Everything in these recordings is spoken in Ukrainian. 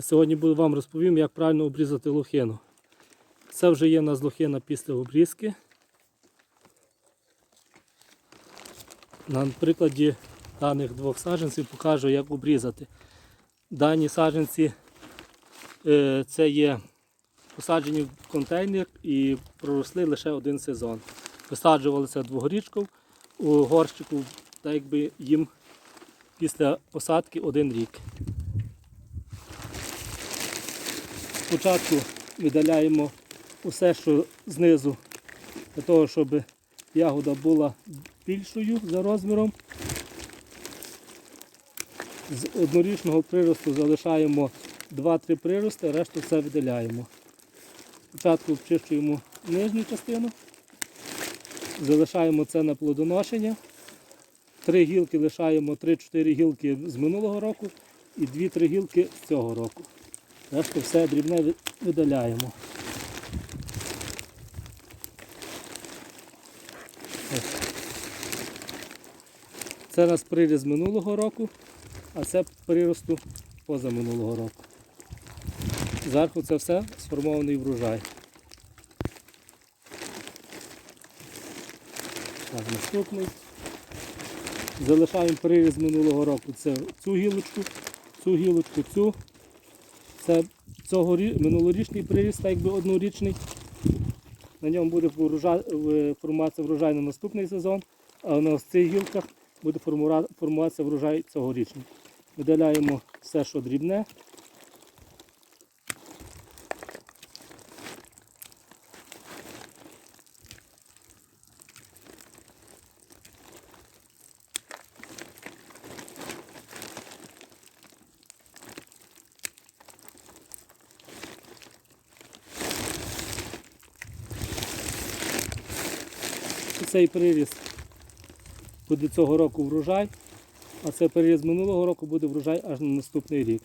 Сьогодні вам розповім, як правильно обрізати лохину. Це вже є у нас лохина після обрізки. На прикладі даних двох саджанців покажу, як обрізати. Дані саджанці е, це є посаджені в контейнер і проросли лише один сезон. Висаджувалися двогорічков у горщику, так якби їм після посадки один рік. Спочатку видаляємо усе, що знизу, для того, щоб ягода була більшою за розміром. З однорічного приросту залишаємо 2-3 прирости, решту все видаляємо. Спочатку обчищуємо нижню частину, залишаємо це на плодоношення. Три гілки лишаємо 3-4 гілки з минулого року і 2-3 гілки з цього року. Решту все дрібне видаляємо. Це у нас приріз минулого року, а це приросту позаминулого року. Зверху це все сформований врожай. Так, наступний. Залишаємо приріз минулого року. Це цю гілочку, цю гілочку, цю. Це цього минулорічний приріст, так якби однорічний. На ньому буде формуватися врожай на наступний сезон, а на ось цих гілках буде формуватися врожай цьогорічний. Видаляємо все, що дрібне. Цей приріст буде цього року врожай, а цей приріст минулого року буде врожай аж на наступний рік.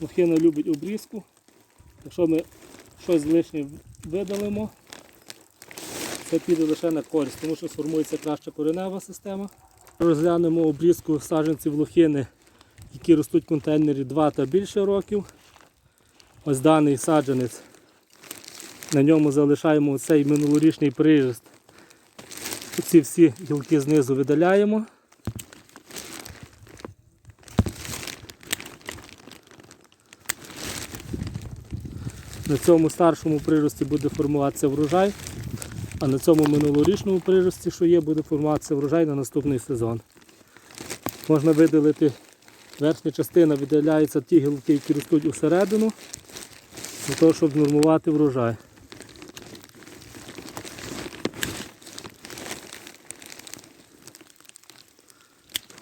Лохина любить обрізку. Якщо ми щось лишнє видалимо, це піде лише на користь, тому що сформується краща коренева система. Розглянемо обрізку саджанців лохини, які ростуть в контейнері 2 та більше років. Ось даний саджанець. На ньому залишаємо цей минулорічний приріст. Ці всі гілки знизу видаляємо. На цьому старшому прирості буде формуватися врожай, а на цьому минулорічному прирості, що є, буде формуватися врожай на наступний сезон. Можна видалити, верхня частина видаляється ті гілки, які ростуть усередину, для того, щоб нормувати врожай.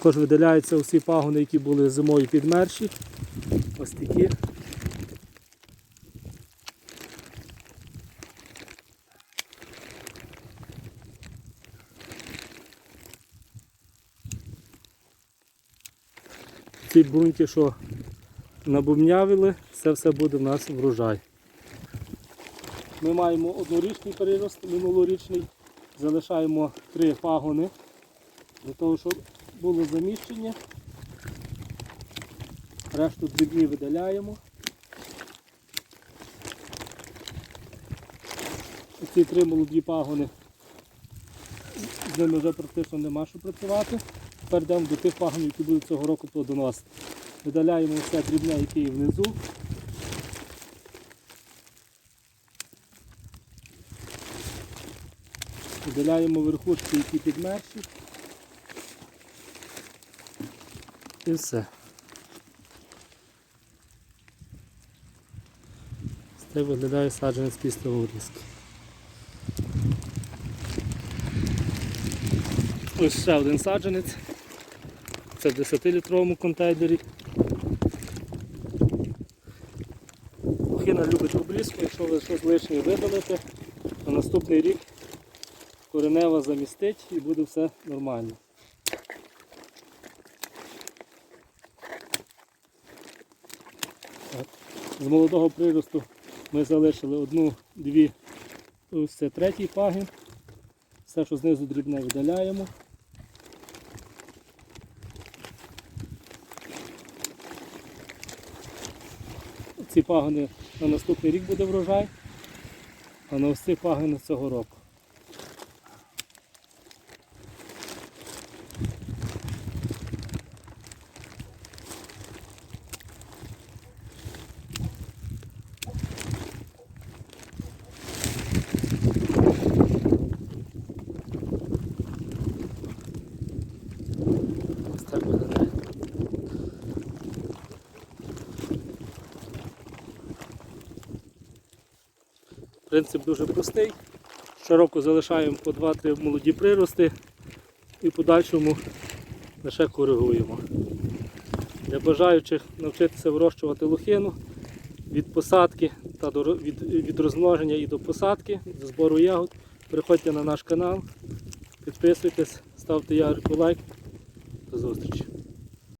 Також видаляються усі пагони, які були зимою підмерші. Ось такі. Ці бруньки, що набумнявили, це все буде в нас врожай. Ми маємо однорічний перерост, минулорічний. Залишаємо три пагони для того, щоб було заміщення. Решту дрібні видаляємо. Ці три молоді пагони. З ними вже практично нема що працювати. Тепер йдемо до тих пагонів, які будуть цього року плодоносити. Видаляємо все дрібне, яке є внизу. Видаляємо верхушки, які підмерші. І все. Це виглядає саджанець після обрізки. Ось ще один саджанець. Це в 10-літровому контейнері. Лохина любить обрізку, якщо ви щось лишнє видалите, на наступний рік коренева замістить і буде все нормально. З молодого приросту ми залишили одну, дві, ось це третій пагін. Все, що знизу дрібне видаляємо. Ці пагони на наступний рік буде врожай, а на ось ці пагони цього року. Принцип дуже простий. Щороку залишаємо по 2-3 молоді прирости і в подальшому лише коригуємо. Для бажаючих навчитися вирощувати лохину від посадки та до, від, від розмноження і до посадки, до збору ягод, переходьте на наш канал, підписуйтесь, ставте Ярику лайк. До зустрічі!